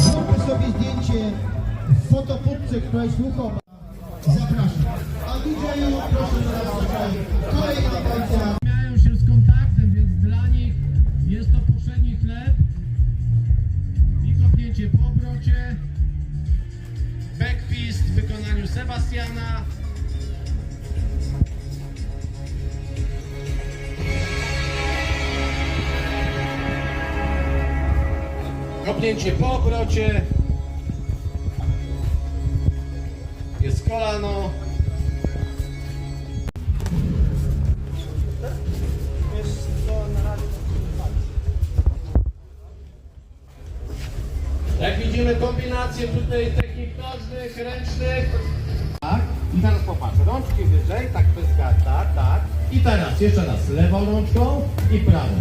Zróbmy sobie zdjęcie w fotopubce, która jest ruchoma. Zapraszam. A DJ-u proszę do nas tutaj. Kolejna bajka. Miają się z kontaktem, więc dla nich jest to poprzedni chleb i kopnięcie po obrocie. Backfist w wykonaniu Sebastiana. Kopnięcie po obrocie. Jest kolano. Jak widzimy kombinacje tutaj technik nożnych, ręcznych. Tak. I teraz popatrz, rączki wyżej, tak pyska, tak, tak. I teraz jeszcze raz lewą rączką i prawą.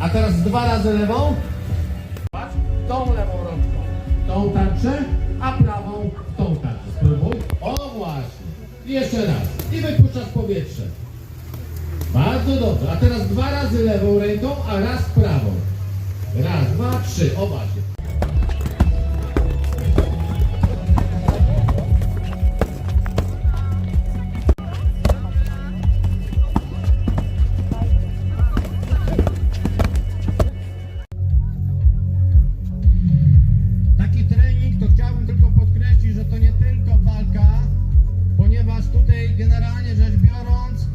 A teraz dwa razy lewą. Tą lewą rączką, tą tarczę, a prawą tą tarczę. Spróbuj. O właśnie. I jeszcze raz. I wypuszczasz powietrze. Bardzo dobrze. A teraz dwa razy lewą ręką, a raz prawą. Raz, dwa, trzy. O właśnie. Generalnie rzecz biorąc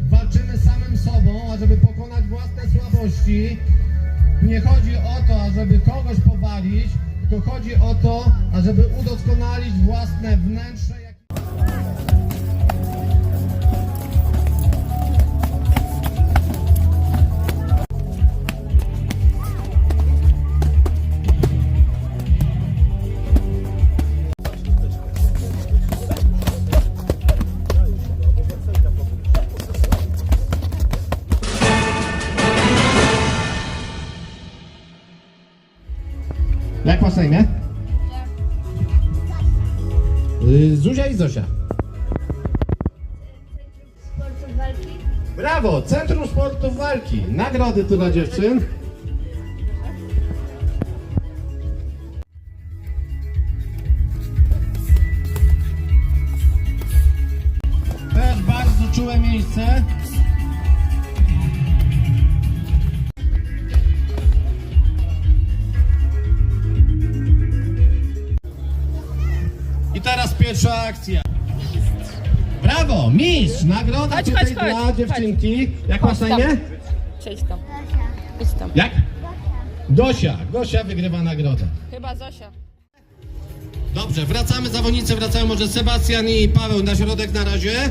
walczymy samym sobą, ażeby pokonać własne słabości. Nie chodzi o to, ażeby kogoś powalić, tylko chodzi o to, ażeby udoskonalić własne wnętrze. Jak- masz na imię? Y, Zuzia i Zosia. sportu walki. Brawo! Centrum Sportu Walki. Nagrody tu dla dziewczyn. Też bardzo czułe miejsce. I teraz pierwsza akcja. Brawo, mistrz! Nagroda Chodź, tutaj chodź, chodź, dla dziewczynki. Jak masz na tam. imię? Przejdź tam. Idź tam. Jak? Gosia. Gosia wygrywa nagrodę. Chyba Zosia. Dobrze, wracamy, zawodnicy wracają, może Sebastian i Paweł na środek na razie.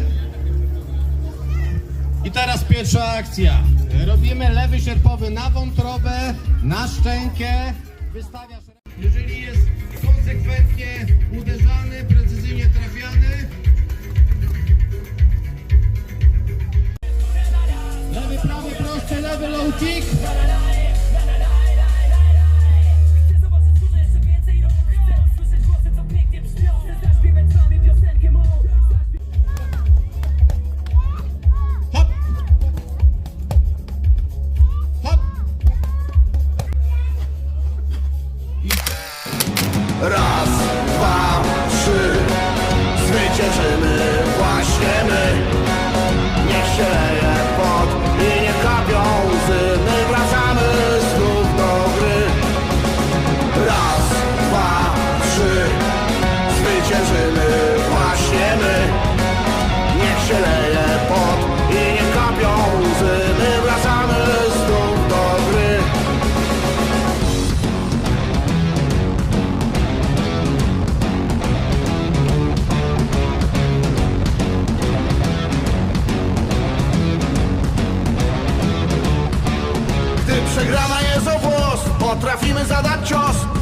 I teraz pierwsza akcja. Robimy lewy sierpowy na wątrobę, na szczękę. Wystawiasz. Jeżeli jest konsekwentnie trafiany. Lewy, prawy, prosty, lewy low kick. Chcę Potrafimy zadać cios